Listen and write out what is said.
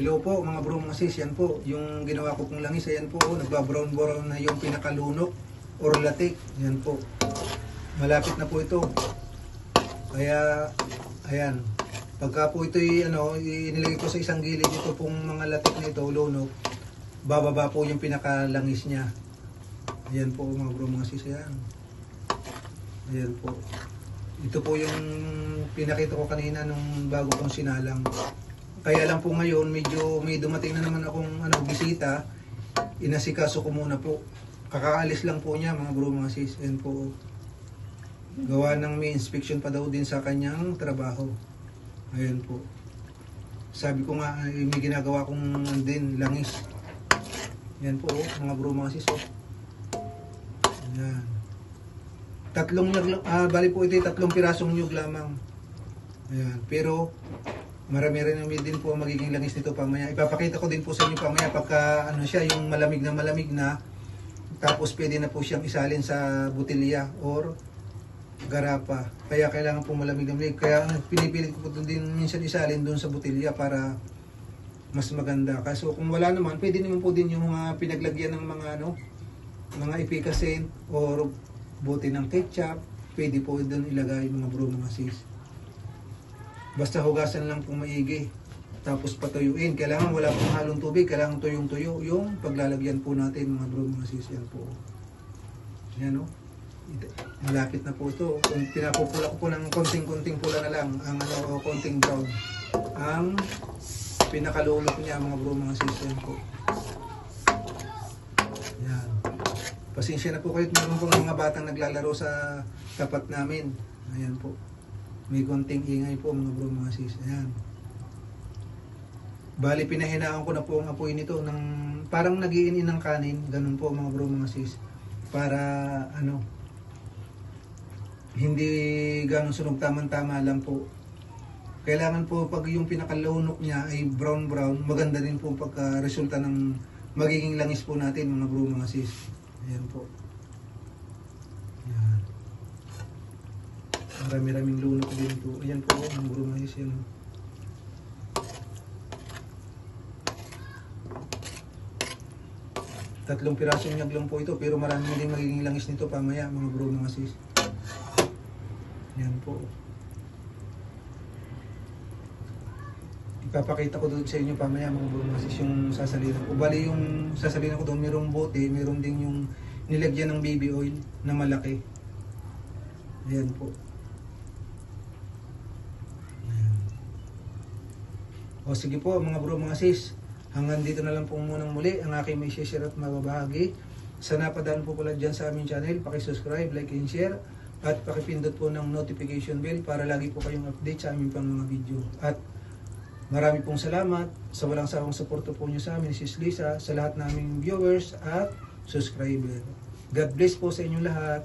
Hello po mga bro mga sis, yan po. Yung ginawa ko pong langis, ayan po. Oh, Nagbabrown brown na yung pinakalunok or latik. Yan po. Malapit na po ito. Kaya, ayan. Pagka po ito ano, inilagay ko sa isang gilid ito pong mga latik na ito, lunok, bababa po yung pinakalangis niya. Ayan po mga bro mga sis, ayan. Ayan po. Ito po yung pinakita ko kanina nung bago kong sinalang. Kaya lang po ngayon, medyo may dumating na naman akong ano, bisita. Inasikaso ko muna po. Kakaalis lang po niya mga bro mga sis. Ayan po. Gawa ng may inspection pa daw din sa kanyang trabaho. Ayan po. Sabi ko nga, ay, may ginagawa kong din, langis. Ayan po, oh, mga bro mga sis. Oh. Ayan. Tatlong ah, bali po ito, tatlong pirasong nyug lamang. Ayan. Pero, marami rin naman din po ang magiging langis nito pamaya. Ipapakita ko din po sa inyo pamaya pagka ano siya, yung malamig na malamig na. Tapos pwede na po siyang isalin sa butilya or garapa. Kaya kailangan po malamig na malamig. Kaya ang pinipilit ko po din minsan isalin doon sa butilya para mas maganda. Kaso kung wala naman, pwede naman po din yung mga pinaglagyan ng mga ano, mga ipikasin or bote ng ketchup. Pwede po doon ilagay mga bro mga sis. Basta hugasan lang pong maigi. Tapos patuyuin. Kailangan wala pong halong tubig. Kailangan tuyong-tuyo yung paglalagyan po natin mga bro mga sis. Yan po. Yan o. Ito- Malapit na po ito. Kung pinapupula ko po ng konting-konting pula na lang. Ang ano, o konting brown. Ang pinakalulok niya mga bro mga sis. Yan po. Yan. Pasensya na po kayo. Po mga batang naglalaro sa tapat namin. Ayan po. May konting ingay po mga bro mga sis. Ayan. Bali, pinahinaan ko na po ang apoy nito ng parang nagiinin ng kanin. Ganun po mga bro mga sis. Para ano, hindi ganun sunog tamang-tama lang po. Kailangan po pag yung pinakalunok niya ay brown-brown, maganda din po pagka resulta ng magiging langis po natin mga bro mga sis. Ayan po. Marami-raming lunok din po. Ayan po, mga bro mga sis. Yan. Tatlong pirasong nyag lang po ito pero marami din magiging langis nito pamaya mga bro mga sis. Yan po. Ipapakita ko doon sa inyo pamaya mga bro mga sis yung sasalinan ko. Bali yung sasalinan ko doon mayroong bote, mayroon din yung nilagyan ng baby oil na malaki. Ayan po. O sige po mga bro mga sis. Hanggang dito na lang po munang muli ang aking may share at mababahagi. Sa napadaan po pala dyan sa aming channel, subscribe like, and share. At pakipindot po ng notification bell para lagi po kayong update sa aming pang mga video. At marami pong salamat sa walang sawang suporto po nyo sa amin, Sis Lisa, sa lahat naming viewers at subscriber. God bless po sa inyong lahat.